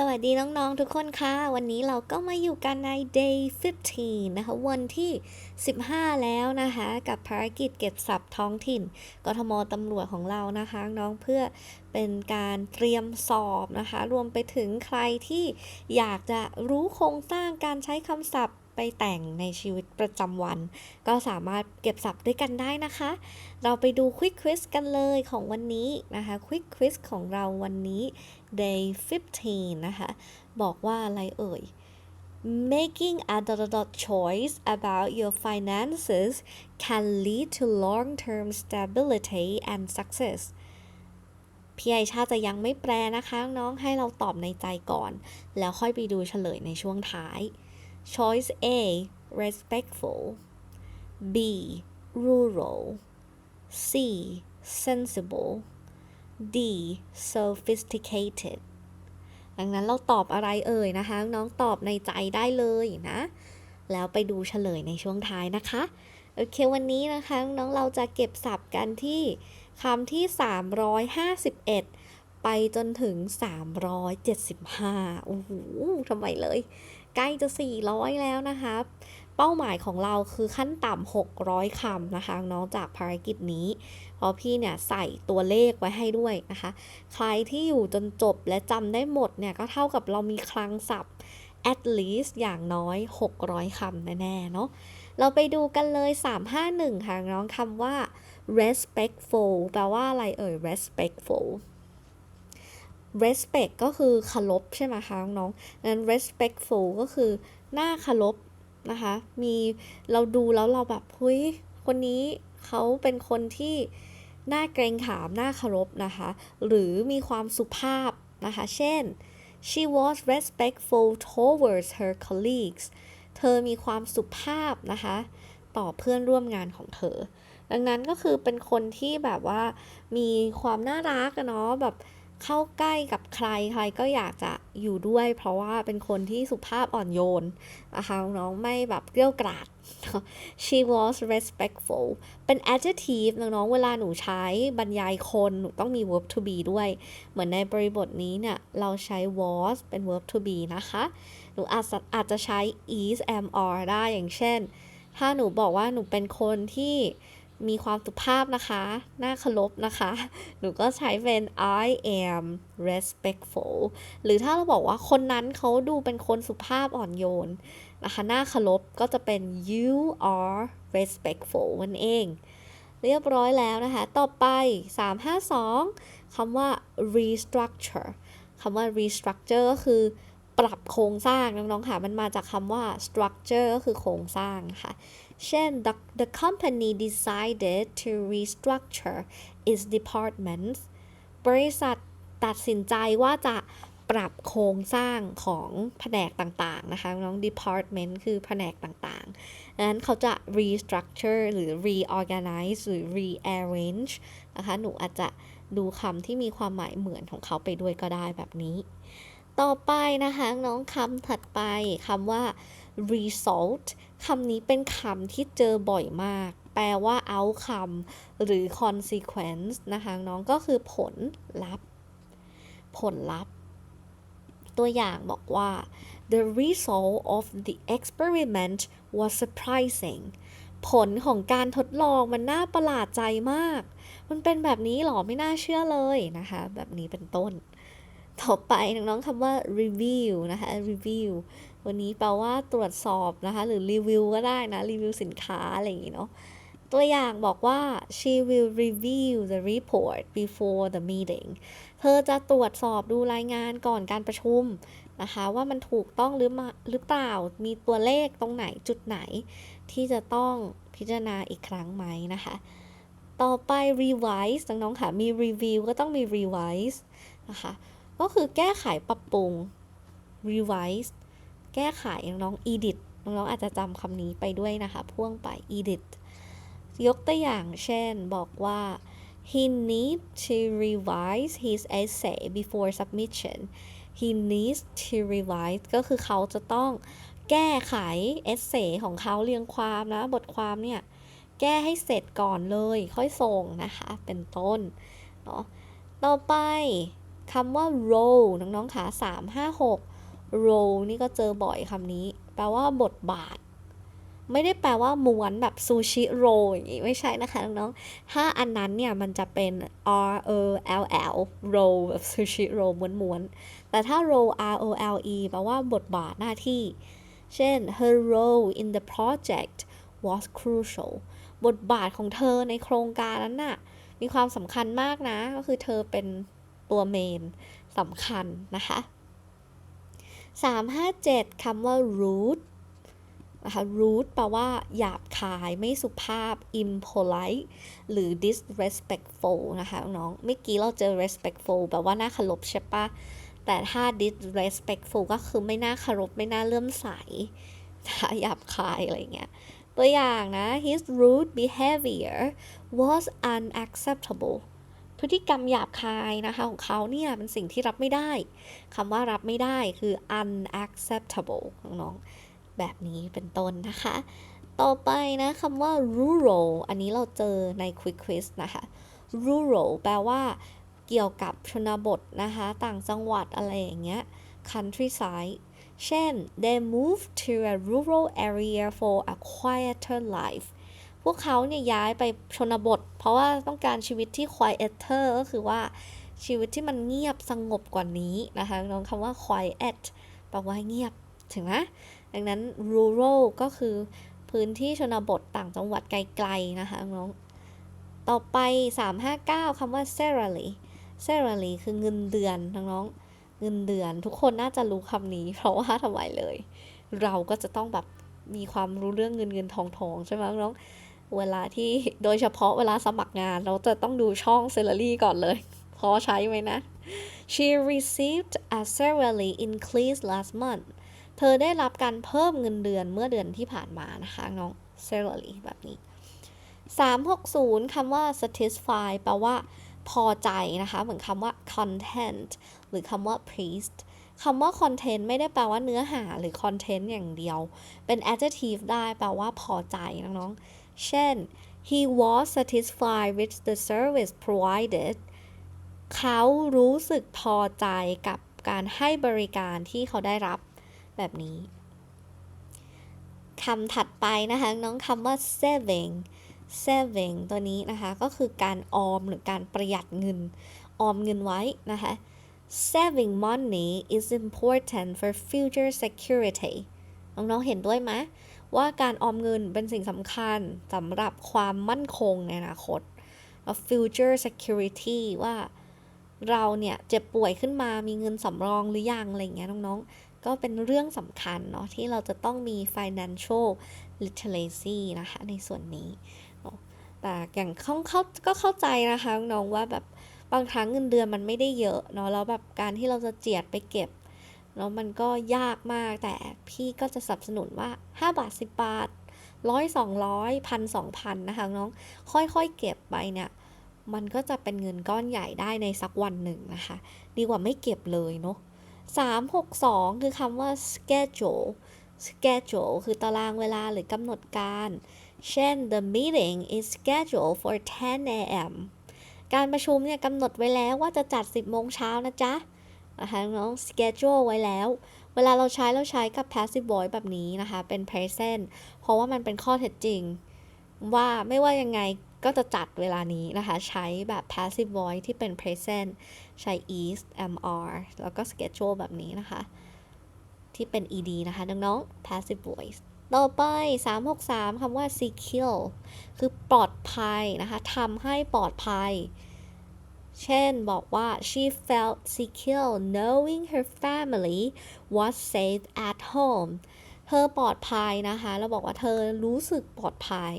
สวัสดีน้อง ๆ ทุกคนค่ะ วันนี้เราก็มาอยู่กันใน day 15 นะคะ วันที่ 15 แล้วนะคะ กับภารกิจเก็บสับท้องถิ่น กทมตำรวจของเรานะคะ น้องเพื่อเป็นการเตรียมสอบนะคะ รวมไปถึงใครที่อยากจะรู้โครงสร้างการใช้คำศัพท์ไปแต่งในชีวิตประจำวัน ก็สามารถเก็บศัพท์ด้วยกันได้นะคะ เราไปดู quick quiz กันเลยของวันนี้นะคะ quick quiz ของเราวันนี้ day 15 นะคะ บอกว่าอะไรเอ่ย making a dot dot dot choice about your finances can lead to long-term stability and success พี่ไอชาจะยังไม่แปลนะคะน้องให้เราตอบในใจก่อน แล้วค่อยไปดูเฉลยในช่วงท้าย choice A respectful B rural C sensible D sophisticated ดังนั้นเราตอบอะไรเอ่ยนะคะ น้องตอบในใจได้เลยนะ แล้วไปดูเฉลยในช่วงท้ายนะคะ โอเควันนี้นะคะน้องเราจะเก็บศัพท์กันที่คำที่ 351 ไปจนถึง 375 โอ้โหทำไมเลย ใกล้จะ 400 แล้วนะคะ เป้าหมายของเราคือขั้นต่ำ600คำนะคะ น้องจากภารกิจนี้ เพราะพี่เนี่ยใส่ตัวเลขไว้ให้ด้วยนะคะ ใครที่อยู่จนจบและจำได้หมดเนี่ยก็เท่ากับเรามีคลังศัพท์ at least อย่างน้อย 600 คำแน่ๆเนาะเราไปดูกันเลย 351 ค่ะน้องคำว่า respectful แปลว่าอะไรเอ่ย respectful respect ก็คือเคารพใช่ไหมคะน้องนั้น respectful ก็คือหน้าเคารพนะคะ มีเราดูแล้วเราแบบเฮ้ยคนนี้ เขาเป็นคนที่น่าเกรงขามน่าเคารพนะคะ หรือมีความสุภาพนะคะ เช่น she was respectful towards her colleagues เธอมีความสุภาพนะคะ ต่อเพื่อนร่วมงานของเธอ ดังนั้นก็คือเป็นคนที่แบบว่ามีความน่ารักเนาะแบบ เข้าใกล้กับใครใครก็อยากจะอยู่ด้วย เพราะว่าเป็นคนที่สุภาพอ่อนโยนนะคะน้องไม่แบบเกลี้ยกราด she was respectful เป็น adjective น้องๆ เวลาหนูใช้บรรยายคน หนูต้องมี verb to be ด้วย เหมือนในบริบทนี้เนี่ย เราใช้ was เป็น verb to be นะคะ หนูอาจจะอาจจะใช้ is am are ได้อย่างเช่น ถ้าหนูบอกว่าหนูเป็นคนที่ มีความสุภาพนะคะ น่าเคารพนะคะ หนูก็ใช้เป็น I am respectful หรือถ้าเราบอกว่าคนนั้นเขาดูเป็นคนสุภาพอ่อนโยนนะคะ น่าเคารพก็จะเป็น you are respectful นั่นเอง เรียบร้อยแล้วนะคะ ต่อไป 352คำว่า restructure คำว่า restructure ก็คือปรับโครงสร้างน้องๆค่ะ มันมาจากคำว่า structure ก็คือโครงสร้างค่ะ เช่น the, the company decided to restructure its departments บริษัทตัดสินใจว่าจะปรับโครงสร้างของแผนกต่างๆ นะคะ น้อง department คือแผนกต่างๆดังนั้นเขาจะ restructure หรือ reorganize หรือ rearrange นะคะ หนูอาจจะดูคำที่มีความหมายเหมือนของเขาไปด้วยก็ได้แบบนี้ ต่อไปนะคะ น้องคำถัดไปคำว่า result คำนี้เป็นคำที่เจอบ่อยมาก แปลว่า outcome หรือ consequence นะคะน้องก็คือผลลัพธ์ ผลลัพธ์ ตัวอย่างบอกว่า the result of the experiment was surprising ผลของการทดลองมันน่าประหลาดใจมาก มันเป็นแบบนี้หรอไม่น่าเชื่อเลยนะคะ แบบนี้เป็นต้น ต่อไปน้องๆคำว่า review นะคะ review วันนี้แปลว่าตรวจสอบนะคะ หรือรีวิวก็ได้นะ รีวิวสินค้า อะไรอย่างงี้เนาะตัวอย่างบอกว่า she will review the report before the meeting เธอจะตรวจสอบดูรายงานก่อนการประชุมนะคะ ว่ามันถูกต้องหรือมาหรือเปล่า มีตัวเลขตรงไหนจุดไหน ที่จะต้องพิจารณาอีกครั้งไหมนะคะ ต่อไป revise น้องๆค่ะ มี review ก็ต้องมี revise นะคะ ก็คือแก้ไขปรับปรุง revise แก้ไขน้อง edit น้องๆอาจจะจำคำนี้ไปด้วยนะคะ พ่วงไป edit ยกตัวอย่างเช่นบอกว่า he needs to revise his essay before submission he needs to revise ก็คือเขาจะต้องแก้ไข essay ของเขาเรียงความนะ บทความเนี่ย แก้ให้เสร็จก่อนเลย ค่อยส่งนะคะ เป็นต้นเนาะต่อไปคำว่า role น้องๆค่ะสามห้าหก role นี่ก็เจอบ่อยคำนี้ แปลว่าบทบาท ไม่ได้แปลว่าม้วนแบบซูชิโรอย่างงี้ ไม่ใช่นะคะน้องๆ ถ้าอันนั้นเนี่ย มันจะเป็น R O L L role แบบซูชิโรม้วนๆ แต่ถ้า role R O L E แปลว่าบทบาทหน้าที่ เช่น her role in the project was crucial บทบาทของเธอในโครงการนั้นน่ะ มีความสำคัญมากนะ ก็คือเธอเป็นตัวเมนสำคัญนะคะ 357 คำว่า rude นะคะ rude แปลว่า หยาบคาย ไม่สุภาพ impolite หรือ disrespectful นะคะน้องเมื่อกี้เราเจอ respectful แปลว่า น่าเคารพใช่ปะแต่ถ้า disrespectful ก็คือไม่น่าเคารพ ไม่น่าเลื่อมใสนะคะหยาบคาย อะไรเงี้ย ตัวอย่างนะ his rude behavior was unacceptable พฤติกรรมหยาบคายนะคะของเขาเนี่ยเป็นสิ่งที่รับไม่ได้คำว่ารับไม่ได้คือ unacceptable น้องๆแบบนี้เป็นต้นนะคะ ต่อไปนะคำว่า rural อันนี้เราเจอใน quick quiz นะคะ rural แปลว่าเกี่ยวกับชนบทนะคะ ต่างจังหวัดอะไรอย่างเงี้ย countryside เช่น they moved to a rural area for a quieter life วกเขาเนี่ยย้ายไปชนบท เพราะว่าต้องการชีวิตที่ quieter ก็คือว่าชีวิตที่มันเงียบสงบกว่านี้นะคะน้องคำว่า quiet แปลว่าเงียบถึงไหมดังนั้น rural ก็คือพื้นที่ชนบทต่างจังหวัดไกลๆนะคะน้องต่อไป 359คำว่า salary salary คือเงินเดือนน้องๆเงินเดือนทุกคนน่าจะรู้คำนี้ เพราะว่าทำไมเลย เราก็จะต้องแบบมีความรู้เรื่องเงินเงินทองทองใช่ไหมน้อง เวลาที่โดยเฉพาะเวลาสมัครงานเราจะต้องดูช่อง salary ก่อนเลย พอใช้ไหมนะ she received a salary increase last month เธอได้รับการเพิ่มเงินเดือนเมื่อเดือนที่ผ่านมานะคะน้อง salary แบบนี้ 360คำว่า satisfy แปลว่า พอใจนะคะ เหมือนคำว่า content หรือคำว่า pleased คำว่า content ไม่ได้แปลว่าเนื้อหาหรือ content อย่างเดียว เป็น adjective ได้แปลว่าพอใจน้องๆ เช่น he was satisfied with the service provided เขารู้สึกพอใจกับการให้บริการที่เขาได้รับแบบนี้คำถัดไปนะคะ น้องคำว่า saving saving ตัวนี้นะคะ ก็คือการออมหรือการประหยัดเงิน ออมเงินไว้นะคะ saving money is important for future security น้องๆเห็นด้วยไหม ว่าการออมเงินเป็นสิ่งสำคัญสำหรับความมั่นคงในอนาคต future security ว่าเราเนี่ยเจ็บป่วยขึ้นมามีเงินสำรองหรือยังอะไรเงี้ยน้องๆ ก็เป็นเรื่องสำคัญเนาะที่เราจะต้องมี financial literacy นะคะในส่วนนี้ แต่อย่างเข้าเข้าก็เข้าใจนะคะน้องว่าแบบบางครั้งเงินเดือนมันไม่ได้เยอะเนาะแล้วแบบการที่เราจะเจียดไปเก็บ แล้วมันก็ยากมากแต่พี่ก็จะสนับสนุนว่า 5 บาท 10 บาทร้อยสองร้อยพันสองพันนะคะน้องค่อยๆเก็บไปเนี่ยมันก็จะเป็นเงินก้อนใหญ่ได้ในสักวันหนึ่งนะคะ ดีกว่าไม่เก็บเลยเนาะ362 คือคำว่า schedule schedule คือตารางเวลาหรือกำหนดการ เช่น the meeting is scheduled for 10 a.m. การประชุมเนี่ยกำหนดไว้แล้วว่าจะจัด 10 โมงเช้านะจ๊ะ นะคะน้อง schedule ไว้แล้ว เวลาเราใช้เราใช้กับ passive voice แบบนี้นะคะ เป็น present เพราะว่ามันเป็นข้อเท็จจริง ว่าไม่ว่ายังไงก็จะจัดเวลานี้นะคะ ใช้แบบ passive voice ที่เป็น present ใช้ is mr แล้วก็ schedule แบบนี้นะคะ ที่เป็น ed นะคะน้องๆ passive voice ต่อไป 363คำว่า secure คือปลอดภัยนะคะทำให้ปลอดภัย เช่นบอกว่า she felt secure knowing her family was safe at home เธอปลอดภัยนะคะ เราบอกว่าเธอรู้สึกปลอดภัย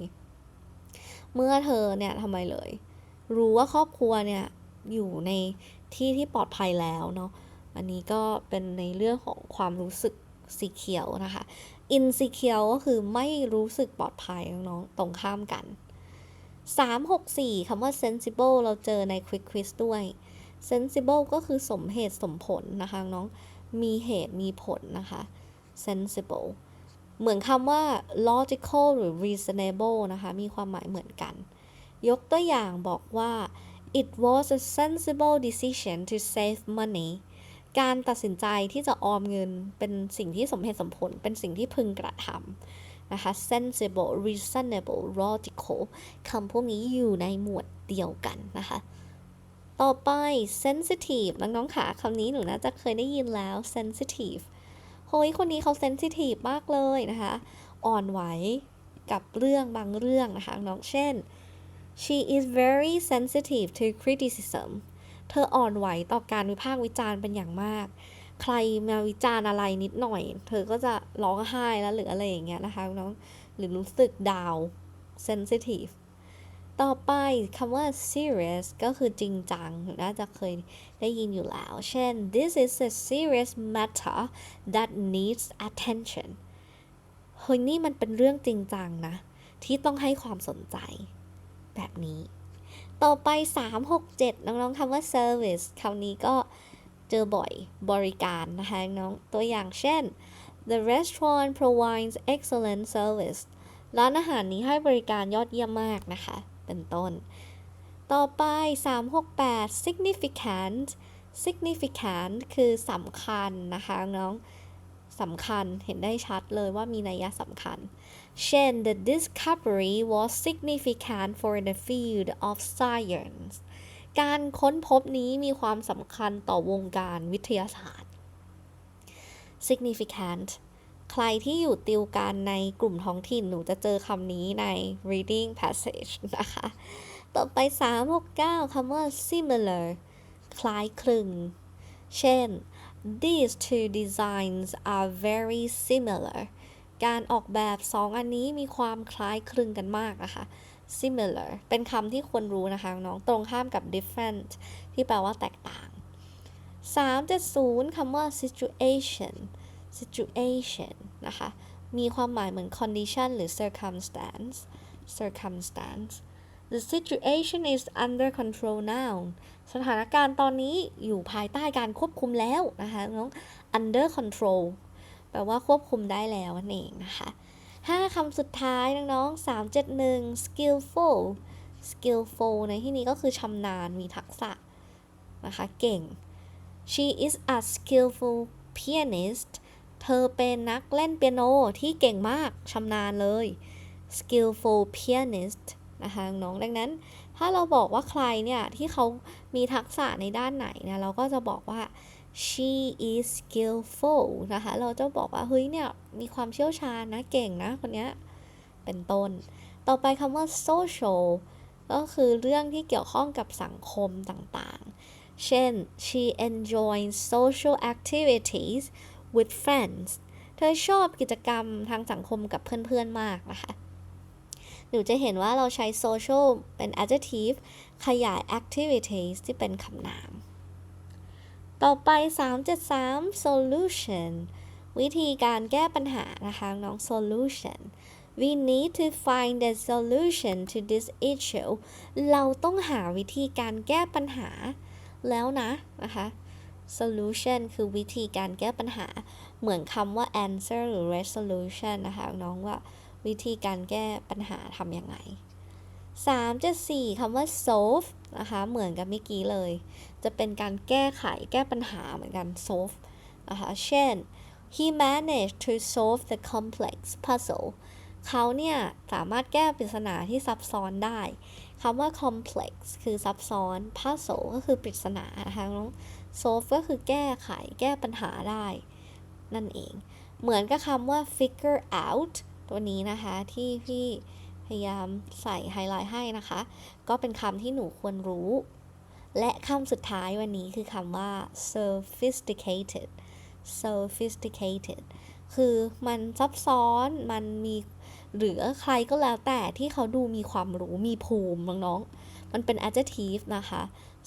เมื่อเธอเนี่ยทำไมเลย รู้ว่าครอบครัวเนี่ย อยู่ในที่ที่ปลอดภัยแล้วเนาะ อันนี้ก็เป็นในเรื่องของความรู้สึกสีเขียวนะคะ insecure ก็คือไม่รู้สึกปลอดภัยน้องๆตรงข้ามกัน 364คำว่า sensible เราเจอใน quick quiz ด้วย sensible ก็คือสมเหตุสมผลนะคะน้อง มีเหตุมีผลนะคะ sensible เหมือนคำว่า logical หรือ reasonable นะคะ มีความหมายเหมือนกัน ยกตัวอย่างบอกว่า it was a sensible decision to save money การตัดสินใจที่จะออมเงินเป็นสิ่งที่สมเหตุสมผล เป็นสิ่งที่พึงกระทำ นะคะ sensible reasonable logical คำพวกนี้อยู่ในหมวดเดียวกันนะคะ ต่อไป sensitive น้องๆค่ะคำนี้หนูน่าจะเคยได้ยินแล้ว sensitive เฮ้ยคนนี้เขา sensitive มากเลยนะคะ อ่อนไหวกับเรื่องบางเรื่องนะคะ น้องเช่น she is very sensitive to criticism เธออ่อนไหวต่อการวิพากษ์วิจารณ์เป็นอย่างมาก ใครมาวิจารณ์อะไรนิดหน่อย เธอก็จะร้องไห้แล้วหรืออะไรอย่างเงี้ยนะคะน้องหรือรู้สึกดาว sensitive ต่อไปคำว่า serious ก็คือจริงจัง น่าจะเคยได้ยินอยู่แล้ว เช่น this is a serious matter that needs attention เฮ้ยนี่มันเป็นเรื่องจริงจังนะ ที่ต้องให้ความสนใจ แบบนี้ ต่อไป 3 6 7 น้องๆคำว่า service คำนี้ก็ เจอบ่อยบริการนะคะน้องตัวอย่างเช่น the restaurant provides excellent service ร้านอาหารนี้ให้บริการยอดเยี่ยมมากนะคะ เป็นต้น ต่อไป 368 significant significant คือสำคัญนะคะน้องสำคัญเห็นได้ชัดเลยว่ามีนัยสำคัญ เช่น the discovery was significant for the field of science การค้นพบนี้มีความสำคัญต่อวงการวิทยาศาสตร์ significant ใครที่อยู่ติวการในกลุ่มท้องถิ่นหนูจะเจอคำนี้ใน reading passage นะคะ ต่อไป 369คำว่า similar คล้ายคลึง เช่น these two designs are very similar การออกแบบสองอันนี้มีความคล้ายคลึงกันมากนะคะ similar เป็นคำที่ควรรู้นะคะน้องตรงข้ามกับ different ที่แปลว่าแตกต่าง 370คำว่า situation situation นะคะ มีความหมายเหมือน condition หรือ circumstance circumstance the situation is under control now สถานการณ์ตอนนี้อยู่ภายใต้การควบคุมแล้วนะคะน้อง under control แปลว่าควบคุมได้แล้วนั่นเองนะคะ ห้าคำสุดท้ายน้องๆ371 skillful skillful ในที่นี้ก็คือชำนาญมีทักษะนะคะเก่ง she is a skillful pianist เธอเป็นนักเล่นเปียโนที่เก่งมากชำนาญเลย skillful pianist นะคะน้องดังนั้น ถ้าเราบอกว่าใครเนี่ยที่เขามีทักษะในด้านไหนเนี่ยเราก็จะบอกว่า she is skillful นะคะ เราจะบอกว่า เฮ้ยเนี่ย มีความเชี่ยวชาญนะเก่งนะ คนเนี้ย เป็นต้น ต่อไปคำว่า social ก็คือเรื่องที่เกี่ยวข้องกับสังคมต่างๆ เช่น she enjoys social activities with friends เธอชอบกิจกรรมทางสังคมกับเพื่อนๆมากนะคะหนูจะเห็นว่าเราใช้ social เป็น adjective ขยาย activities ที่เป็นคำนาม ต่อไป 373 solution วิธีการแก้ปัญหานะคะน้อง solution we need to find a solution to this issue เราต้องหาวิธีการแก้ปัญหาแล้วนะนะคะ solution คือวิธีการแก้ปัญหา เหมือนคำว่า answer หรือ resolution นะคะน้องว่าวิธีการแก้ปัญหาทำยังไง3จะ4คำว่า solve นะคะเหมือนกับเมื่อกี้เลย จะเป็นการแก้ไขแก้ปัญหาเหมือนกัน solve นะคะเช่น he managed to solve the complex puzzle เขาเนี่ยสามารถแก้ปริศนาที่ซับซ้อนได้คำว่า complex คือซับซ้อน puzzle ก็คือปริศนานะคะน้อง solve ก็คือแก้ไขแก้ปัญหาได้ นั่นเอง เหมือนกับคำว่า figure out ตัวนี้นะคะ ที่พี่ พยายามใส่ไฮไลท์ให้นะคะ ก็เป็นคำที่หนูควรรู้ และคำสุดท้ายวันนี้คือคำว่า sophisticated sophisticated คือมันซับซ้อนมันมีหรือใครก็แล้วแต่ที่เขาดูมีความรู้มีภูมิน้องๆ มันเป็น adjective นะคะ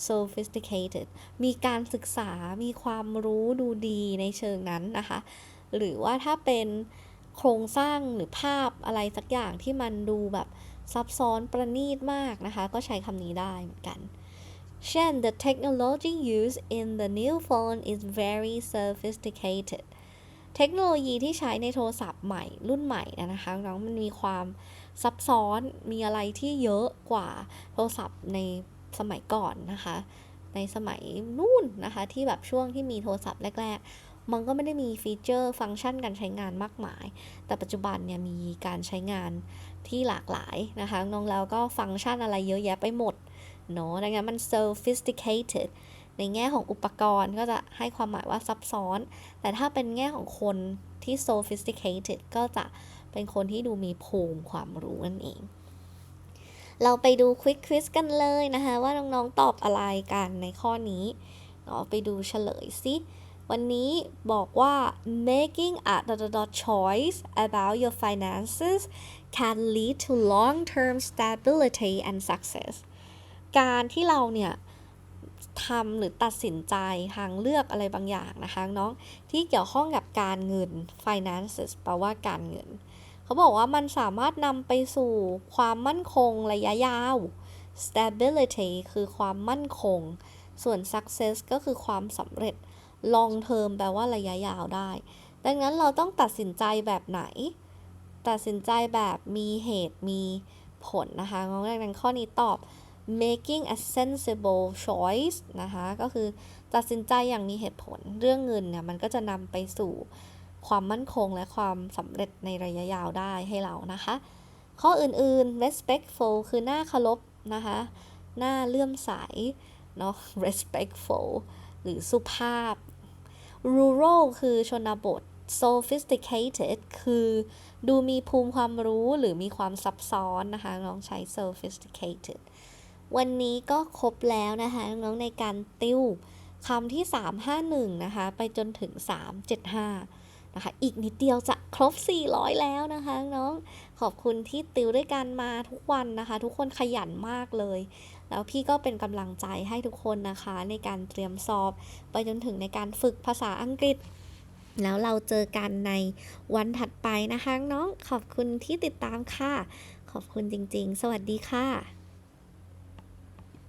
sophisticated มีการศึกษามีความรู้ดูดีในเชิงนั้นนะคะ หรือว่าถ้าเป็น โครงสร้างหรือภาพอะไรสักอย่างที่มันดูแบบซับซ้อนประณีตมากนะคะ ก็ใช้คำนี้ได้เหมือนกัน เช่น the technology used in the new phone is very sophisticated เทคโนโลยีที่ใช้ในโทรศัพท์ใหม่รุ่นใหม่นะคะน้องมันมีความซับซ้อนมีอะไรที่เยอะกว่าโทรศัพท์ในสมัยก่อนนะคะ ในสมัยนู่นนะคะ ที่แบบช่วงที่มีโทรศัพท์แรก ๆ มันก็ไม่ได้มีฟีเจอร์ฟังก์ชันการใช้งานมากมาย แต่ปัจจุบันเนี่ยมีการใช้งานที่หลากหลายนะคะน้องแล้วก็ฟังก์ชันอะไรเยอะแยะไปหมดเนาะดังนั้นมัน sophisticated ในแง่ของอุปกรณ์ก็จะให้ความหมายว่าซับซ้อน แต่ถ้าเป็นแง่ของคนที่ sophisticated ก็จะเป็นคนที่ดูมีภูมิความรู้นั่นเอง เราไปดู quick quiz กันเลยนะคะ ว่าน้องๆตอบอะไรกันในข้อนี้เราไปดูเฉลยสิ วันนี้บอกว่า making a choice about your finances can lead to long-term stability and success การที่เราเนี่ยทำหรือตัดสินใจทางเลือกอะไรบางอย่างนะคะน้องที่เกี่ยวข้องกับการเงิน finances แปลว่าการเงิน เขาบอกว่ามันสามารถนำไปสู่ความมั่นคงระยะยาว stability คือความมั่นคง ส่วน success ก็คือความสำเร็จ long term แปลว่าระยะยาวได้ ดังนั้นเราต้องตัดสินใจแบบไหน ตัดสินใจแบบมีเหตุมีผลนะคะงดังนั้นข้อนี้ตอบ making a sensible choice นะคะ ก็คือตัดสินใจอย่างมีเหตุผลเรื่องเงินเนี่ยมันก็จะนำไปสู่ความมั่นคงและความสำเร็จในระยะยาวได้ให้เรานะคะ ข้ออื่นๆ respectful คือหน้าเคารพนะคะ หน้าเลื่อมใสเนาะ respectful หรือสุภาพ rural คือชนบท sophisticated คือดูมีภูมิความรู้หรือมีความซับซ้อนนะคะลองใช้ sophisticated วันนี้ก็ครบแล้วนะคะน้องในการติวคำที่ 351 นะคะ ไปจนถึง 375 นะคะ อีกนิดเดียวจะครบ 400 แล้วนะคะน้อง ขอบคุณที่ติวด้วยกันมาทุกวันนะคะ ทุกคนขยันมากเลย แล้วพี่ก็เป็นกำลังใจให้ทุกคนนะคะ ในการเตรียมสอบ ไปจนถึงในการฝึกภาษาอังกฤษ แล้วเราเจอกันในวันถัดไปนะคะน้อง ขอบคุณที่ติดตามค่ะ ขอบคุณจริงๆ สวัสดีค่ะ